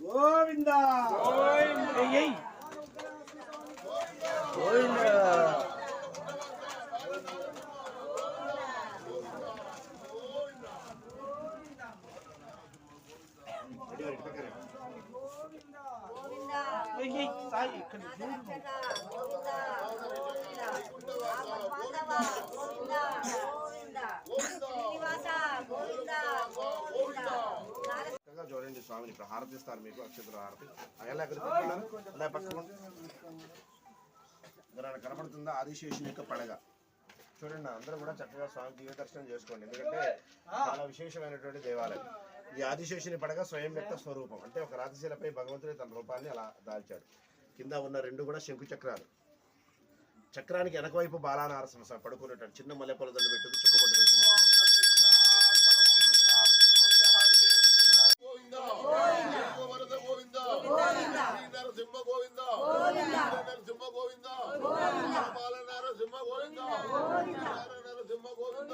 గోవింద సాయి ఇక్కడ చక్కగా స్వామిని ఇప్పుడు హారతి ఇస్తారు మీకు అక్షతుల హారతి. పెట్టుకున్నారు అలా ఇక్కడ కనపడుతుందా? ఆదిశేషుని యొక్క పడగ. చూడండి అందరూ కూడా చక్కగా స్వామి దివ్య దర్శనం చేసుకోండి. ఎందుకంటే చాలా విశేషమైనటువంటి దేవాలయం. ఈ ఆదిశేషుని పడగ స్వయం వ్యక్త స్వరూపం. అంటే ఒక రాతిశిలపై భగవంతుడి తన రూపాన్ని అలా దాల్చాడు. కింద ఉన్న రెండు కూడా శంకు చక్రాలు. చక్రానికి వెనక వైపు బాలానారసింహ పడుకునేటట్టు చిన్న మల్లెపూల దండ పెట్టింది చుక్కబొట్టు పెట్టింది. నరసింహ గోవింద. నరసింహ గోవింద. బాల నరసింహ గోవింద. నర నరసింహ గోవింద.